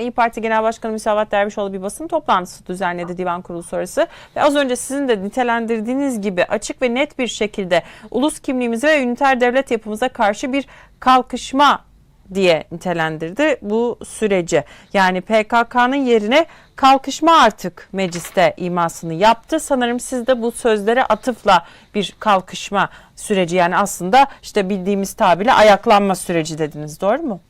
İyi Parti Genel Başkanı Müsavat Dervişoğlu bir basın toplantısı düzenledi divan kurulu sonrası. Ve az önce sizin de nitelendirdiğiniz gibi açık ve net bir şekilde ulus kimliğimize ve üniter devlet yapımıza karşı bir kalkışma diye nitelendirdi bu süreci. Yani PKK'nın yerine kalkışma artık mecliste imasını yaptı. Sanırım siz de bu sözlere atıfla bir kalkışma süreci yani aslında işte bildiğimiz tabirle ayaklanma süreci dediniz doğru mu?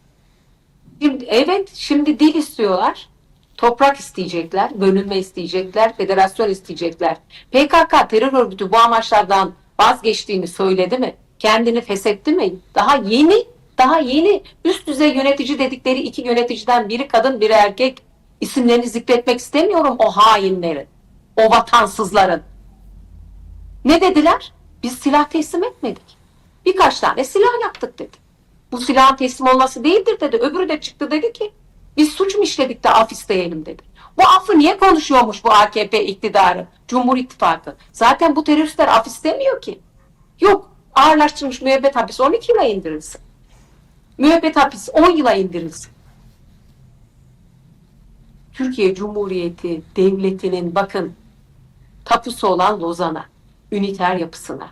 Şimdi, evet şimdi dil istiyorlar. Toprak isteyecekler, bölünme isteyecekler, federasyon isteyecekler. PKK terör örgütü bu amaçlardan vazgeçtiğini söyledi mi? Kendini feshetti mi? Daha yeni, daha yeni üst düzey yönetici dedikleri iki yöneticiden biri kadın, biri erkek. İsimlerini zikretmek istemiyorum o hainlerin, o vatansızların. Ne dediler? Biz silah teslim etmedik. Birkaç tane silah yaptık dedi. Bu silahın teslim olması değildir dedi. Öbürü de çıktı dedi ki biz suç mu işledik de af isteyelim dedi. Bu affı niye konuşuyormuş bu AKP iktidarı, Cumhur İttifakı? Zaten bu teröristler af istemiyor ki. Yok ağırlaştırılmış müebbet hapis 12 yıla indirilsin. Müebbet hapis 10 yıla indirilsin. Türkiye Cumhuriyeti Devleti'nin bakın tapusu olan Lozan'a, üniter yapısına,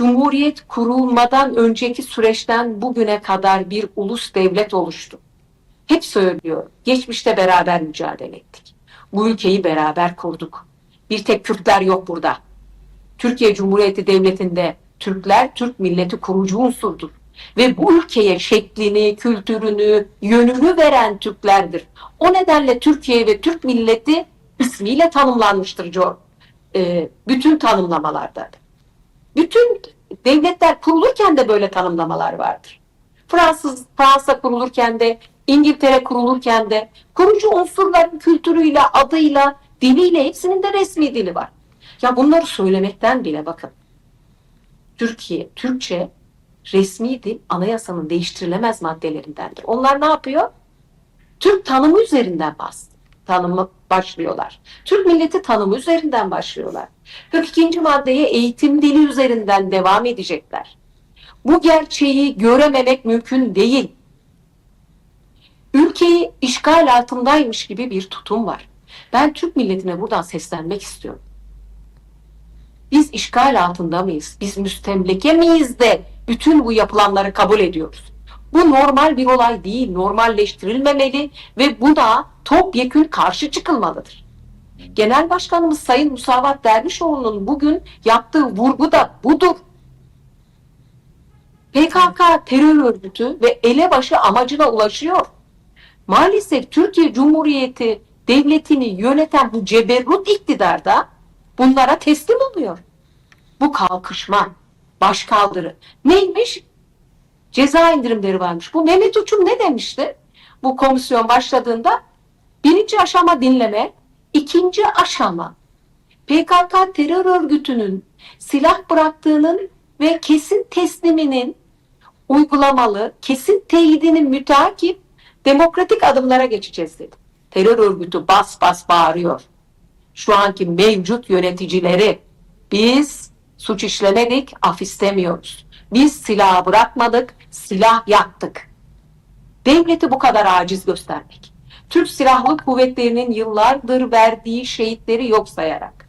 Cumhuriyet kurulmadan önceki süreçten bugüne kadar bir ulus devlet oluştu. Hep söylüyorum. Geçmişte beraber mücadele ettik. Bu ülkeyi beraber kurduk. Bir tek Kürtler yok burada. Türkiye Cumhuriyeti Devleti'nde Türkler Türk milleti kurucu unsurdur. Ve bu ülkeye şeklini, kültürünü, yönünü veren Türklerdir. O nedenle Türkiye ve Türk milleti ismiyle tanımlanmıştır. Ee, bütün tanımlamalarda. Bütün devletler kurulurken de böyle tanımlamalar vardır. Fransız, Fransa kurulurken de, İngiltere kurulurken de kurucu unsurların kültürüyle, adıyla, diliyle hepsinin de resmi dili var. Ya bunları söylemekten bile bakın. Türkiye, Türkçe resmi dil anayasanın değiştirilemez maddelerindendir. Onlar ne yapıyor? Türk tanımı üzerinden bas, tanımı başlıyorlar. Türk milleti tanımı üzerinden başlıyorlar. 42. maddeye eğitim dili üzerinden devam edecekler. Bu gerçeği görememek mümkün değil. Ülkeyi işgal altındaymış gibi bir tutum var. Ben Türk milletine buradan seslenmek istiyorum. Biz işgal altında mıyız? Biz müstemleke miyiz de bütün bu yapılanları kabul ediyoruz? Bu normal bir olay değil, normalleştirilmemeli ve buna topyekün karşı çıkılmalıdır. Genel Başkanımız Sayın Musavat Dervişoğlu'nun bugün yaptığı vurgu da budur. PKK terör örgütü ve elebaşı amacına ulaşıyor. Maalesef Türkiye Cumhuriyeti devletini yöneten bu ceberrut iktidarda bunlara teslim oluyor. Bu kalkışma, başkaldırı neymiş? Ceza indirimleri varmış. Bu Mehmet Uçum ne demişti? Bu komisyon başladığında birinci aşama dinleme, ikinci aşama PKK terör örgütünün silah bıraktığının ve kesin tesliminin uygulamalı, kesin teyidinin müteakip demokratik adımlara geçeceğiz dedi. Terör örgütü bas bas bağırıyor. Şu anki mevcut yöneticileri biz suç işlemedik, af istemiyoruz. Biz silah bırakmadık, silah yaktık. Devleti bu kadar aciz göstermek. Türk Silahlı Kuvvetleri'nin yıllardır verdiği şehitleri yok sayarak,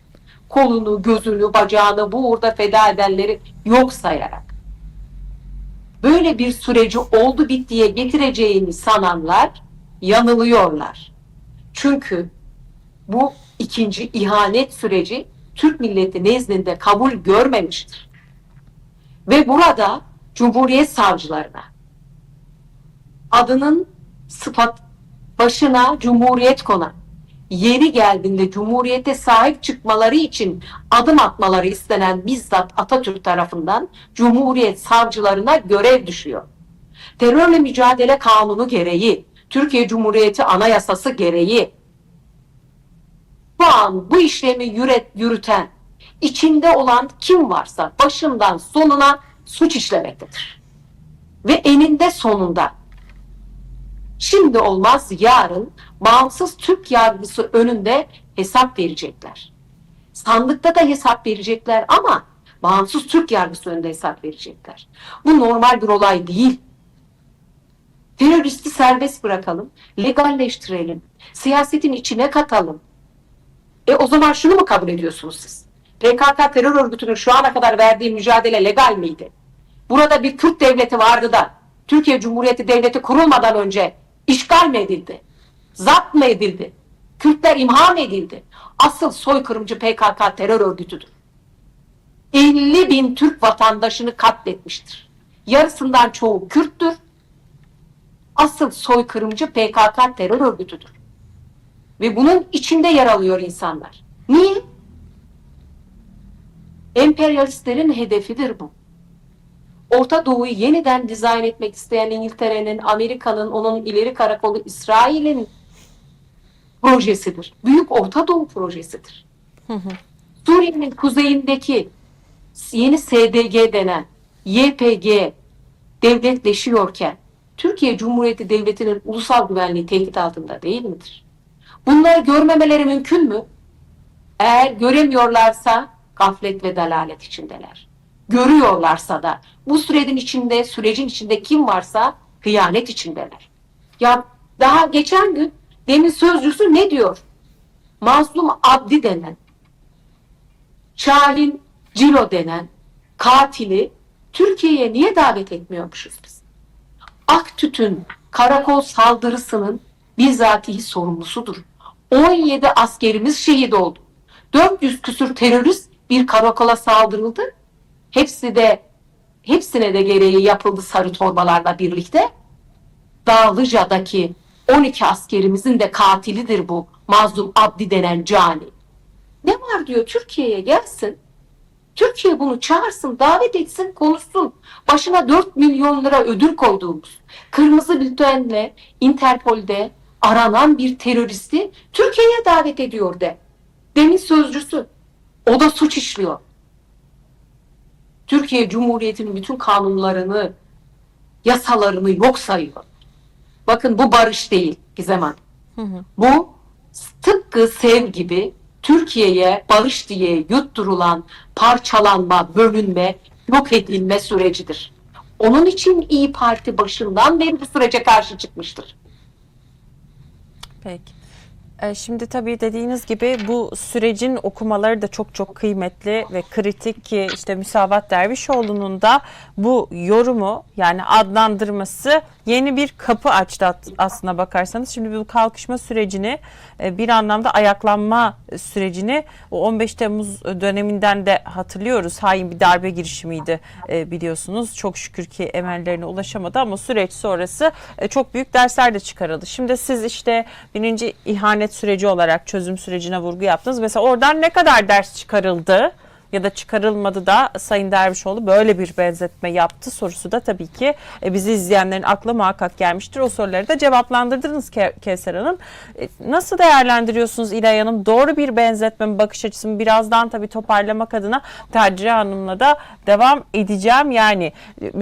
kolunu, gözünü, bacağını bu uğurda feda edenleri yok sayarak, böyle bir süreci oldu bittiye getireceğini sananlar yanılıyorlar. Çünkü bu ikinci ihanet süreci Türk milleti nezdinde kabul görmemiştir. Ve burada Cumhuriyet savcılarına adının sıfat başına Cumhuriyet konan yeri geldiğinde Cumhuriyete sahip çıkmaları için adım atmaları istenen bizzat Atatürk tarafından Cumhuriyet savcılarına görev düşüyor. Terörle mücadele kanunu gereği, Türkiye Cumhuriyeti Anayasası gereği bu an bu işlemi yürüten, içinde olan kim varsa başından sonuna suç işlemektedir. Ve eninde sonunda şimdi olmaz yarın bağımsız Türk yargısı önünde hesap verecekler. Sandıkta da hesap verecekler ama bağımsız Türk yargısı önünde hesap verecekler. Bu normal bir olay değil. Teröristi serbest bırakalım, legalleştirelim, siyasetin içine katalım. E o zaman şunu mu kabul ediyorsunuz siz? PKK terör örgütünün şu ana kadar verdiği mücadele legal miydi? Burada bir Kürt devleti vardı da Türkiye Cumhuriyeti Devleti kurulmadan önce işgal mi edildi? Zapt mı edildi? Kürtler imha mı edildi? Asıl soykırımcı PKK terör örgütüdür. 50 bin Türk vatandaşını katletmiştir. Yarısından çoğu Kürttür. Asıl soykırımcı PKK terör örgütüdür. Ve bunun içinde yer alıyor insanlar. Niye? Emperyalistlerin hedefidir bu. Orta Doğu'yu yeniden dizayn etmek isteyen İngiltere'nin, Amerika'nın, onun ileri karakolu İsrail'in projesidir. Büyük Orta Doğu projesidir. Suriye'nin kuzeyindeki yeni SDG denen YPG devletleşiyorken Türkiye Cumhuriyeti Devleti'nin ulusal güvenliği tehdit altında değil midir? Bunları görmemeleri mümkün mü? Eğer göremiyorlarsa gaflet ve dalalet içindeler. Görüyorlarsa da bu sürecin içinde, sürecin içinde kim varsa hıyanet içindeler. Ya daha geçen gün demin sözcüsü ne diyor? Mazlum Abdi denen, Şahin Cilo denen katili Türkiye'ye niye davet etmiyormuşuz biz? Aktüt'ün karakol saldırısının bizatihi sorumlusudur. 17 askerimiz şehit oldu. 400 küsür terörist bir karakola saldırıldı. Hepsi de hepsine de gereği yapıldı sarı torbalarla birlikte. Dağlıca'daki 12 askerimizin de katilidir bu Mazlum Abdi denen cani. Ne var diyor Türkiye'ye gelsin. Türkiye bunu çağırsın, davet etsin, konuşsun. Başına 4 milyon lira ödül koyduğumuz kırmızı bültenle Interpol'de aranan bir teröristi Türkiye'ye davet ediyor de. Demin sözcüsü. O da suç işliyor. Türkiye Cumhuriyeti'nin bütün kanunlarını, yasalarını yok sayıyor. Bakın bu barış değil Gizem Hanım. Bu tıpkı sev gibi Türkiye'ye barış diye yutturulan parçalanma, bölünme, yok edilme sürecidir. Onun için İyi Parti başından beri bu sürece karşı çıkmıştır. Peki. Ee, Şimdi tabii dediğiniz gibi bu sürecin okumaları da çok çok kıymetli ve kritik ki işte Müsavat Dervişoğlu'nun da bu yorumu yani adlandırması yeni bir kapı açtı aslına bakarsanız. Şimdi bu kalkışma sürecini e, bir anlamda ayaklanma sürecini o 15 Temmuz döneminden de hatırlıyoruz. Hain bir darbe girişimiydi e, biliyorsunuz. Çok şükür ki emellerine ulaşamadı ama süreç sonrası e, çok büyük dersler de çıkarıldı. Şimdi siz işte birinci ihanet süreci olarak çözüm sürecine vurgu yaptınız. Mesela oradan ne kadar ders çıkarıldı? ya da çıkarılmadı da Sayın Dervişoğlu böyle bir benzetme yaptı sorusu da tabii ki e, bizi izleyenlerin aklı muhakkak gelmiştir. O soruları da cevaplandırdınız Ke- Kevser Hanım. E, Nasıl değerlendiriyorsunuz İlay Hanım? Doğru bir benzetme mi, bakış açısı mı? Birazdan tabii toparlamak adına Tercih Hanım'la da devam edeceğim. Yani